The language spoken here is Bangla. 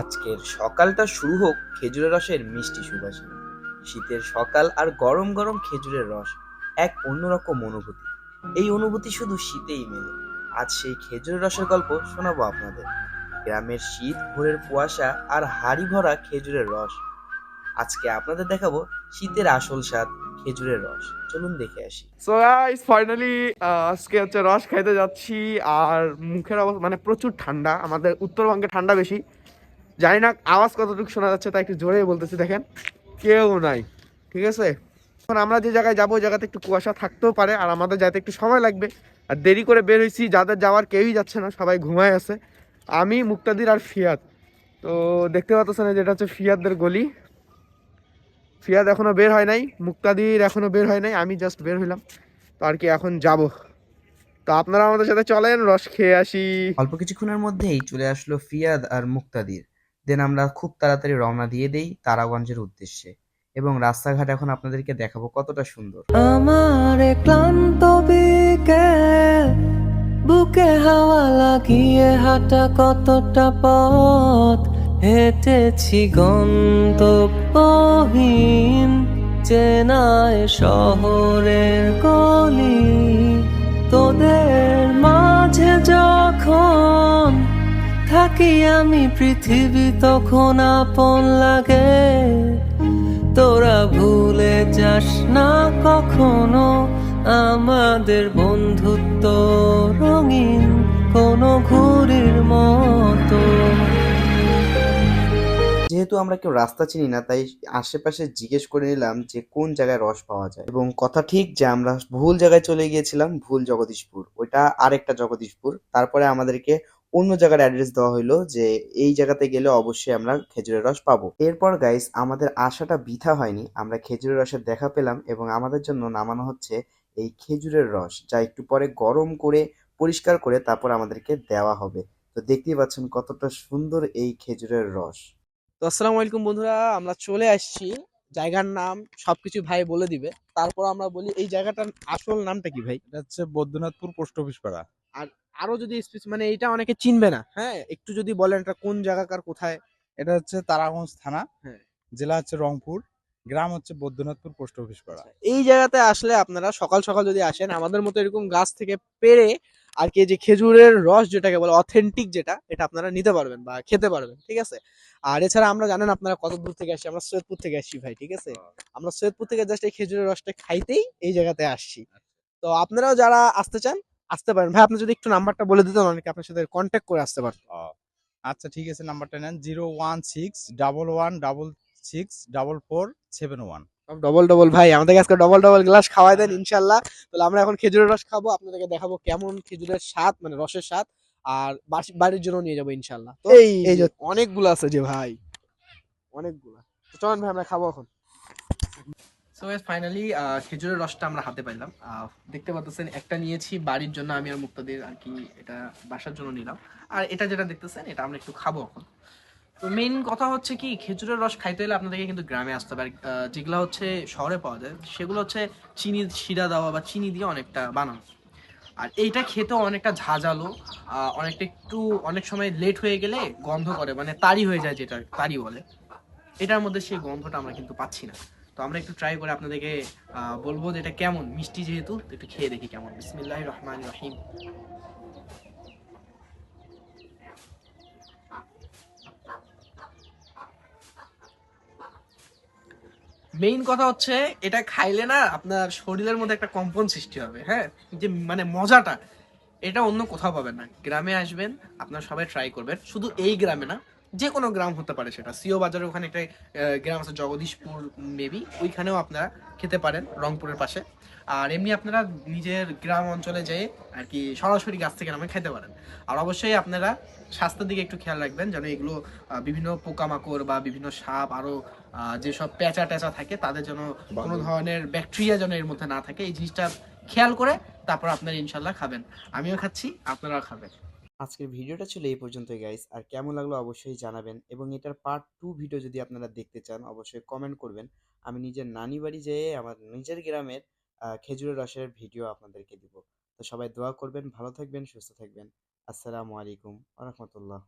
আজকের সকালটা শুরু হোক খেজুরের রসের মিষ্টি সুবাসে। শীতের সকাল আর গরম গরম খেজুরের রস, এক অন্যরকম অনুভূতি। এই অনুভূতি শুধু শীতেই মেলে। আজ সেই খেজুরের রসের গল্প শোনাবো আপনাদের। গ্রামের শীত, ভোরের কুয়াশা আর হাড়ি ভরা খেজুরের রস। আজকে আপনাদের দেখাবো শীতের আসল স্বাদ, খেজুরের রস। চলুন দেখে আসি। সো গাইস ফাইনালি আজকে হচ্ছে রস খাইতে যাচ্ছি আর মুখের অবস্থা মানে প্রচুর ঠান্ডা। আমাদের উত্তরবঙ্গে ঠান্ডা বেশি। জানি না আওয়াজ কতটুকু শোনা যাচ্ছে, তাই একটু জোরে বলতেছি, দেখেন। কেউ নাই, ঠিক আছে? এখন আমরা যে জায়গায় যাব, ওই জায়গাতে একটু কুয়াশা থাকতেও পারে, আর আমাদের যাতে একটু সময় লাগবে, আর দেরি করে বের হয়েছি, যাদের যাওয়ার কেউই যাচ্ছে না, সবাই ঘুমায় আছে। আমি, মুক্তাদির আর ফিয়াদ। তো দেখতে পাচ্ছেন যেটা হচ্ছে ফিয়াদদের গলি। ফিয়াদ এখনও বের হয় নাই, মুক্তাদির এখনও বের হয় নাই, আমি জাস্ট বের হইলাম। তো আর কি এখন যাব। তো আপনারা আমাদের সাথে চলেন, রস খেয়ে আসি। অল্প কিছুক্ষণের মধ্যেই চলে আসলো ফিয়াদ আর মুক্তাদির। দেন আমরা খুব তাড়াতাড়ি রওনা দিয়ে দেই তারাগঞ্জের উদ্দেশ্যে। এবং রাস্তাঘাট এখন আপনাদেরকে দেখাবো কতটা সুন্দর। আমার ক্লান্ত বুকে হাওয়া লাগিয়ে হাঁটা কতটা পথ? হেঁটেছি গন্তব্যহীন, চেনায় শহরের গলি। তোদের থাকি আমি পৃথিবী তখন আপন লাগে। তোরা ভুলে যাস না কখনো আমাদের বন্ধুত্ব রঙিন কোনো ঘুরির মতো। যেহেতু আমরা কেউ রাস্তা চিনি না, তাই আশেপাশে জিজ্ঞেস করে নিলাম যে কোন জায়গায় রস পাওয়া যায়। এবং কথা ঠিক যে আমরা ভুল জায়গায় চলে গিয়েছিলাম, ভুল জগদীশপুর। ওইটা আরেকটা জগদীশপুর। তারপরে আমাদেরকে অন্য জায়গার অ্যাড্রেস দেওয়া হলো যে এই জায়গাতে গেলে অবশ্যই আমরা খেজুরের রস পাবো। এরপর গাইস আমাদের আশাটা বৃথা হয়নি। আমরা খেজুরের রসের দেখা পেলাম এবং আমাদের জন্য নামানো হচ্ছে এই খেজুরের রস যা একটু পরে গরম করে পরিষ্কার করে তারপর আমাদেরকে দেওয়া হবে। তো দেখতেই পাচ্ছেন কতটা সুন্দর এই খেজুরের রস। তো আসসালামু আলাইকুম বন্ধুরা আমরা চলে আসছি। জায়গার নাম সবকিছু ভাই বলে দিবে। তারপর আমরা বলি এই জায়গাটার আসল নামটা কি ভাই? এটা হচ্ছে বৈদ্যনাথপুর পোস্ট অফিস পাড়া। আরও যদি স্পেস মানে এটা অনেকে চিনবে না। হ্যাঁ একটু যদি বলেন এটা কোন জায়গাকার কোথায়? এটা হচ্ছে তারাগঞ্জ থানা। হ্যাঁ। জেলা হচ্ছে রংপুর। গ্রাম হচ্ছে বৈদ্যনাথপুর পোস্ট অফিস পাড়া। এই জায়গাতে আসলে আপনারা সকাল সকাল যদি আসেন আমাদের মতো এরকম গাছ থেকে পেরে আর কি যে খেজুরের রস যেটাকে বলে অথেন্টিক যেটা এটা আপনারা নিতে পারবেন বা খেতে পারবেন ঠিক আছে? আর এছাড়া আমরা জানেন আপনারা কত দূর থেকে আসছি আমরা সৈয়দপুর থেকে আসছি ভাই ঠিক আছে? আমরা সৈয়দপুর থেকে জাস্ট এই খেজুরের রসটা খাইতেই এই জায়গাতে আসছি। তো আপনারাও যারা আসতে চান আসতে পারেন। ভাই আপনি যদি একটু নাম্বারটা বলে দিতেন অনেকে আপনার সাথে কন্ট্যাক্ট করে আসতে পারত। আচ্ছা ঠিক আছে নাম্বারটা নেন। Zero one six double one double six double four seven one. Double double ভাই আমাদেরকে আজকে ডবল ডবল গ্লাস খাওয়াই দেন ইনশাল্লাহ। তাহলে আমরা এখন খেজুরের রস খাব আপনাদেরকে দেখাবো কেমন খেজুরের স্বাদ মানে রসের স্বাদ আর বাড়ির জন্য নিয়ে যাব ইনশাল্লাহ। এই অনেকগুলো আছে যে ভাই অনেকগুলো। চলেন ভাই আমরা খাব এখন। সো ফাইনালি খেজুরের রসটা আমরা হাতে পাইলাম। দেখতে পাচ্ছেন, একটা নিয়েছি বাড়ির জন্য, আমি আর মুক্তাদের আর কি এটা বাসার জন্য নিলাম। আর এটা যেটা দেখতেছেন, এটা আমরা একটু খাব এখন। তো মেইন কথা হচ্ছে কি, খেজুরের রস খাইতে হলে আপনাদেরকে কিন্তু গ্রামে আসতে হবে। যেগুলো হচ্ছে শহরে পাওয়া যায়, সেগুলো হচ্ছে চিনি, শিরা দেওয়া বা চিনি দিয়ে অনেকটা বানানো। আর এইটা খেতেও অনেকটা ঝাঁঝালো অনেকটা একটু, অনেক সময় লেট হয়ে গেলে গন্ধ করে মানে তারি হয়ে যায় যেটা, তারি বলে। এটার মধ্যে সেই গন্ধটা আমরা কিন্তু পাচ্ছি না। তো আমরা একটু ট্রাই করে আপনাদেরকে বলব যে এটা কেমন? মিষ্টি যেহেতু একটু খেয়ে দেখি কেমন। বিসমিল্লাহ রহমান রহিম। মেইন কথা হচ্ছে, এটা খাইলে না আপনার শরীরের মধ্যে একটা কম্পন সৃষ্টি হবে হ্যাঁ? যে মানে মজাটা, এটা অন্য কোথাও পাবেন না। গ্রামে আসবেন, আপনারা সবাই ট্রাই করবেন। শুধু এই গ্রামে না যে কোনো গ্রাম হতে পারে সেটা। সিও বাজারের ওখানে একটা গ্রাম আছে জগদীশপুর মেবি ওইখানেও আপনারা খেতে পারেন রংপুরের পাশে। আর এমনি আপনারা নিজের গ্রাম অঞ্চলে যেয়ে আর কি সরাসরি গাছ থেকে নামে খেতে পারেন। আর অবশ্যই আপনারা স্বাস্থ্যের দিকে একটু খেয়াল রাখবেন যেন এগুলো বিভিন্ন পোকামাকড় বা বিভিন্ন সাপ আরও আহ, যেসব পেঁচা টেচা থাকে তাদের যেন কোনো ধরনের ব্যাকটেরিয়া যেন এর মধ্যে না থাকে। এই জিনিসটা খেয়াল করে তারপর আপনারা ইনশাল্লাহ খাবেন। আমিও খাচ্ছি আপনারাও খাবেন। আজকের ভিডিওটা ছিল এই পর্যন্তই গাইস আর কেমন লাগল অবশ্যই জানাবেন এবং এটার পার্ট টু ভিডিও যদি আপনারা দেখতে চান, অবশ্যই কমেন্ট করবেন। আমি নিজের নানি বাড়ি যেয়ে আমার নিজের গ্রামের খেজুরের রসের ভিডিও আপনাদেরকে দিব। তো সবাই দোয়া করবেন, ভালো থাকবেন, সুস্থ থাকবেন। আসসালামু আলাইকুম রহমতুল্লাহ।